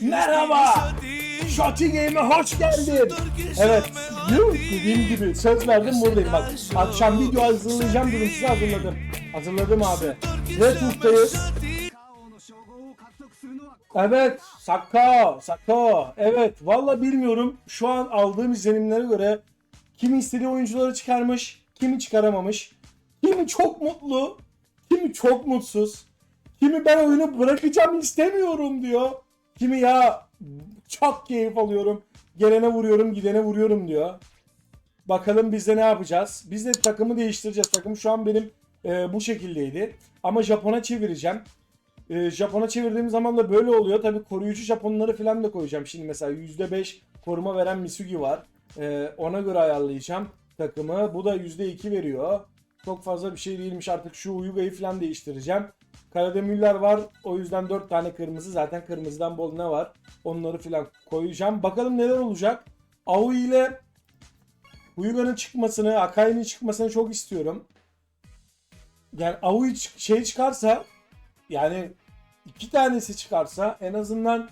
Merhaba. Shotty Game'e hoş geldin. Evet, yuh, dediğim gibi söz verdim buradayım bak. Akşam video hazırlayacağım dedim size hazırladım. Hazırladım abi. Redwood'dayız. Evet, Sakko, Sakko. Evet, valla bilmiyorum. Şu an aldığım izlenimlere göre kimi istediği oyuncuları çıkarmış, kimi çıkaramamış. Kimi çok mutlu, kimi çok mutsuz. Kimi ben oyunu bırakacağım istemiyorum diyor. Kimi ya çok keyif alıyorum. Gelene vuruyorum, gidene vuruyorum diyor. Bakalım biz de ne yapacağız? Biz de takımı değiştireceğiz. Takım şu an benim e, bu şekildeydi. Ama Japon'a çevireceğim. E, Japon'a çevirdiğim zaman da böyle oluyor. Tabii koruyucu Japonları falan da koyacağım. Şimdi mesela %5 koruma veren Misugi var. E, ona göre ayarlayacağım takımı. Bu da %2 veriyor. Çok fazla bir şey değilmiş artık şu Uyuga'yı falan değiştireceğim. Karademüller var. O yüzden 4 tane kırmızı. Zaten kırmızıdan bol ne var? Onları falan koyacağım. Bakalım neler olacak. Aoi ile Uyuga'nın çıkmasını, Akai'nin çıkmasını çok istiyorum. Yani çık- şey çıkarsa yani iki tanesi çıkarsa en azından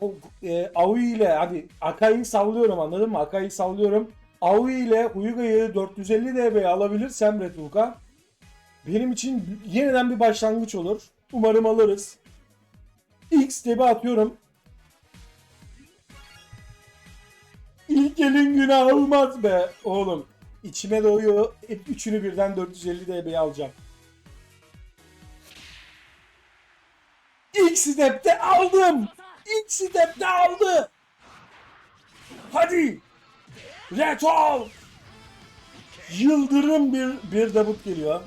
o e, Aoi ile hadi Akai'yi sallıyorum anladın mı? Akai'yi sallıyorum. Aoi ile Huyuga'yı 450 DB'ye alabilirsem Red Hulk'a benim için yeniden bir başlangıç olur. Umarım alırız. X step'i atıyorum. İlk elin günah olmaz be oğlum. İçime doğuyor. Hep üçünü birden 450 DB'ye alacağım. İlk step'te aldım. İlk step'te aldı. Hadi. Retol. Yıldırım bir bir debut geliyor.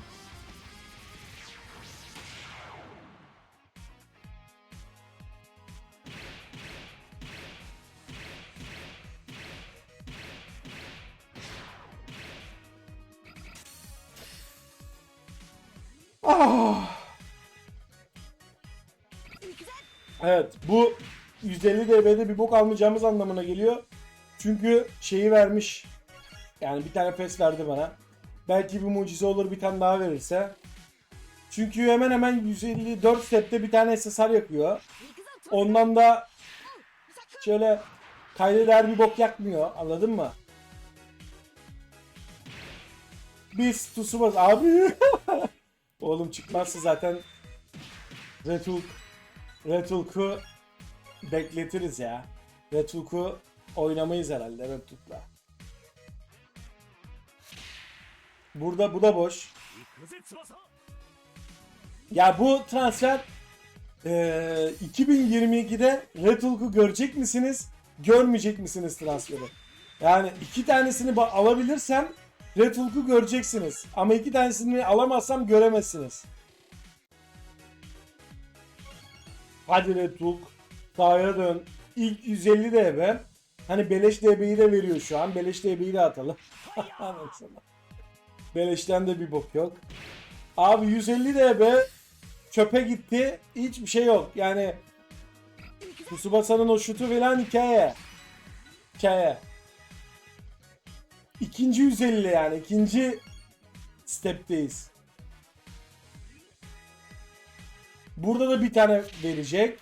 Ah. Evet bu 150 DB'de bir bok almayacağımız anlamına geliyor. Çünkü şeyi vermiş. Yani bir tane pes verdi bana. Belki bir mucize olur bir tane daha verirse. Çünkü hemen hemen 154 stepte bir tane SSR yakıyor. Ondan da şöyle kayda değer bir bok yakmıyor. Anladın mı? Biz Tsubasa abi. Oğlum çıkmazsa zaten Red Hulk Red Hulk'u bekletiriz ya. Red Hulk'u oynamayız herhalde Hulk'la. Burada bu da boş. Ya bu transfer eee 2022'de Red Hulk'u görecek misiniz? Görmeyecek misiniz transferi? Yani iki tanesini alabilirsem Red Hulk'u göreceksiniz. Ama iki tanesini alamazsam göremezsiniz. Hadi Red Hulk. Sahaya dön. İlk 150 DB. Hani beleş DB'yi de veriyor şu an. Beleş DB'yi de atalım. Beleşten de bir bok yok. Abi 150 DB çöpe gitti. Hiçbir şey yok. Yani Tsubasa'nın o şutu falan hikaye. Hikaye. İkinci 150 yani. ikinci step'teyiz. Burada da bir tane verecek.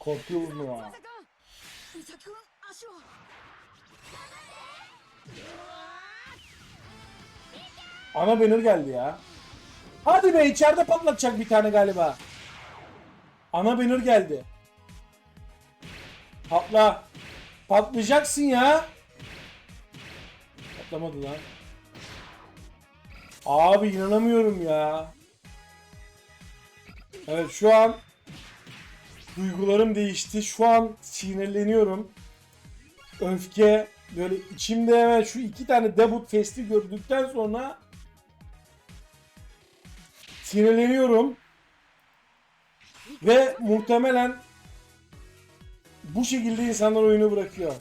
Korkuyorum. Ana banner geldi ya. Hadi be içeride patlatacak bir tane galiba. Ana banner geldi. Patla. Patlayacaksın ya. Patlamadı lan. Abi inanamıyorum ya. Evet şu an duygularım değişti. Şu an sinirleniyorum. Öfke böyle içimde hemen şu iki tane debut festi gördükten sonra sinirleniyorum. Ve muhtemelen bu şekilde insanlar oyunu bırakıyor.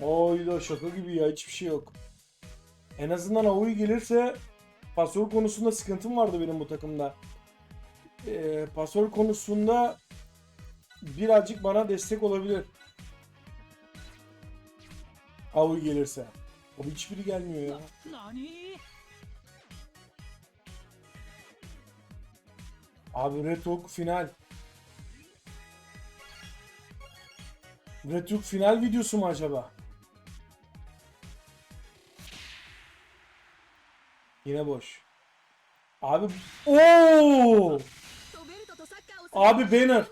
Oyda şaka gibi ya hiçbir şey yok. En azından Aoi gelirse pasör konusunda sıkıntım vardı benim bu takımda. Ee, pasör konusunda birazcık bana destek olabilir. Avu gelirse. O hiçbiri gelmiyor ya. 何 Abi Red Hook final. Red Hook final videosu mu acaba? Yine boş. Abi ooo. Abi banner.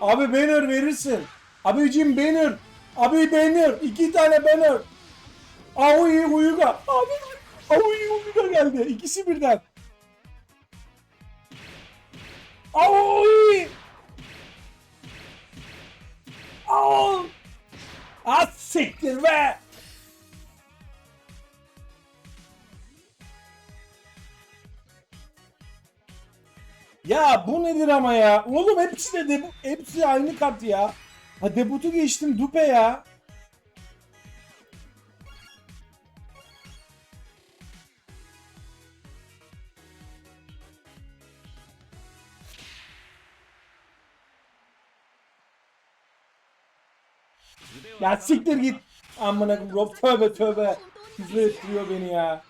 Abi banner verirsin. Abicim banner. Abi banner. İki tane banner. Aoi Uyuga. Abi Aoi Uyuga geldi. İkisi birden. Aoi. Aoi. At ah, siktir be. Ya bu nedir ama ya? Oğlum hepsi de debu hepsi aynı kart ya. Ha debutu geçtim dupe ya. Ya siktir git. Amına koyayım tövbe tövbe. Küfür ettiriyor beni ya.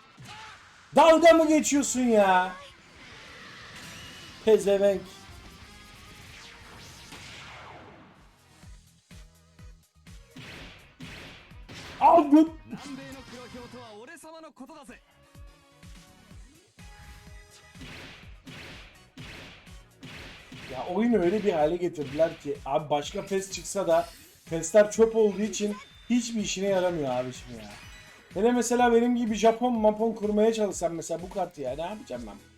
Dalga mı geçiyorsun ya? Pezevenk. Al git. Ya oyunu öyle bir hale getirdiler ki abi başka pes çıksa da pesler çöp olduğu için hiçbir işine yaramıyor abi şimdi ya. Hele mesela benim gibi Japon mapon kurmaya çalışsam mesela bu kartı ya ne yapacağım ben?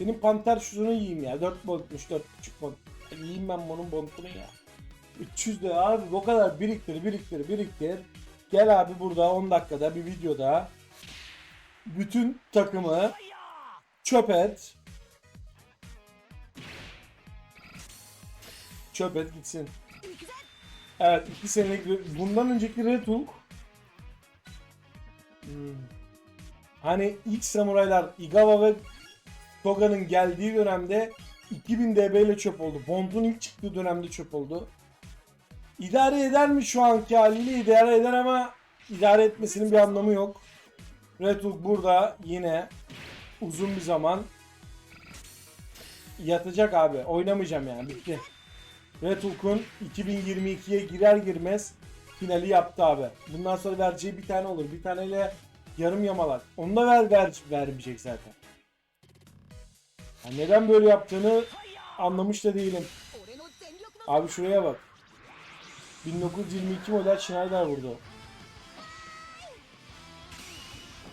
Senin panter şuzunu yiyeyim ya 4 bontmuş 4.5 bont. Yiyeyim ben bunun bontunu ya. 300 de abi o kadar biriktir biriktir biriktir. Gel abi burada 10 dakikada bir videoda bütün takımı çöp et. Çöp et gitsin. Evet 2 senelik bundan önceki Red Hulk Hmm. Hani ilk samuraylar Igawa ve Toga'nın geldiği dönemde 2000 DB ile çöp oldu. Bond'un ilk çıktığı dönemde çöp oldu. İdare eder mi şu anki haliyle? İdare eder ama idare etmesinin bir anlamı yok. Red Hulk burada yine uzun bir zaman yatacak abi. Oynamayacağım yani bitti. Red Hulk'un 2022'ye girer girmez finali yaptı abi. Bundan sonra vereceği bir tane olur. Bir taneyle yarım yamalak. Onu da ver, ver vermeyecek zaten. Yani neden böyle yaptığını anlamış da değilim. Abi şuraya bak. 1922 model Schneider burada.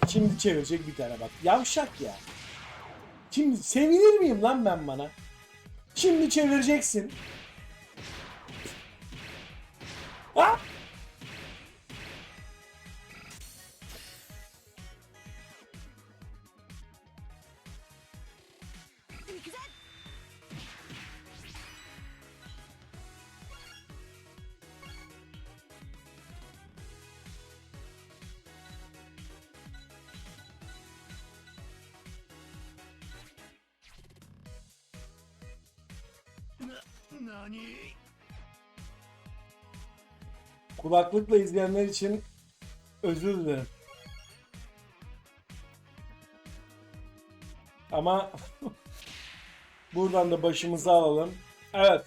Şimdi çevirecek bir tane bak. Yavşak ya. Şimdi sevinir miyim lan ben bana? Şimdi çevireceksin. Ah! Kulaklıkla izleyenler için özür dilerim. Ama buradan da başımızı alalım. Evet.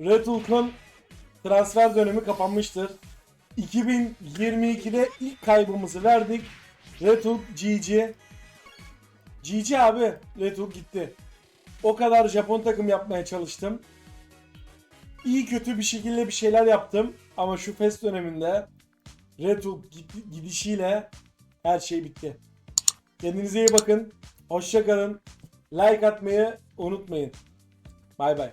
Red Hulk'un transfer dönemi kapanmıştır. 2022'de ilk kaybımızı verdik. Red Hulk GG. GG abi. Red Hulk gitti. O kadar Japon takım yapmaya çalıştım. İyi kötü bir şekilde bir şeyler yaptım. Ama şu fest döneminde Red gid- gidişiyle her şey bitti. Kendinize iyi bakın. Hoşça kalın. Like atmayı unutmayın. Bay bay.